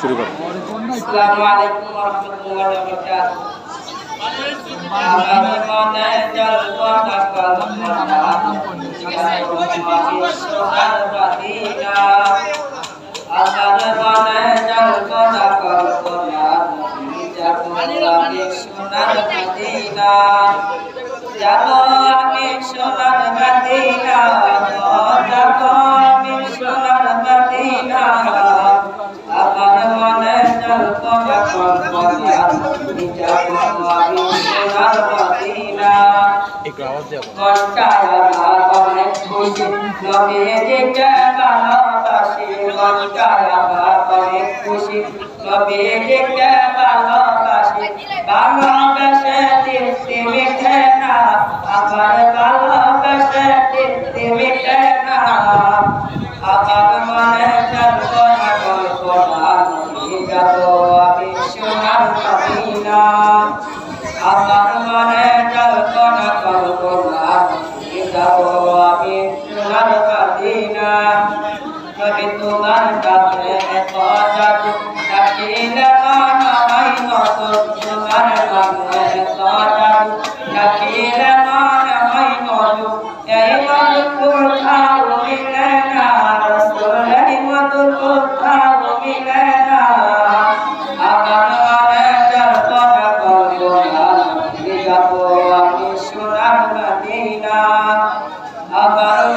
শুরু করো। যাব আমি সোনার মদিনা যাব আমি সোনার মদিনা একটু আওয়াজ অনেক খুশি খুশি নবীজিকে ভালোবাসি ভালোবেসে তৃপ্তি মিটে না আমার ভালোবেসে তৃপ্তি মিটে না আমার মনে কল্পনা কল্পনা নবী যাব আমি সোনার মদিনা আমার মনে কল্পনা কল্পনা যাব আমি সোনার মদিনা কবি তোমার কাছে এত জাদু ডাকিলে মন হয় মতো, তোমার কাছে এত জাদু ডাকিলে মন হয় মধু এই মধু কোথাও মিলে না রসুল এই মধু কোথাও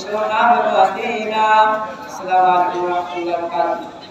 সোনার মদিনা সালামালাইকুম ওয়া রাহমাতুল্লাহি ওয়া বারাকাতুহু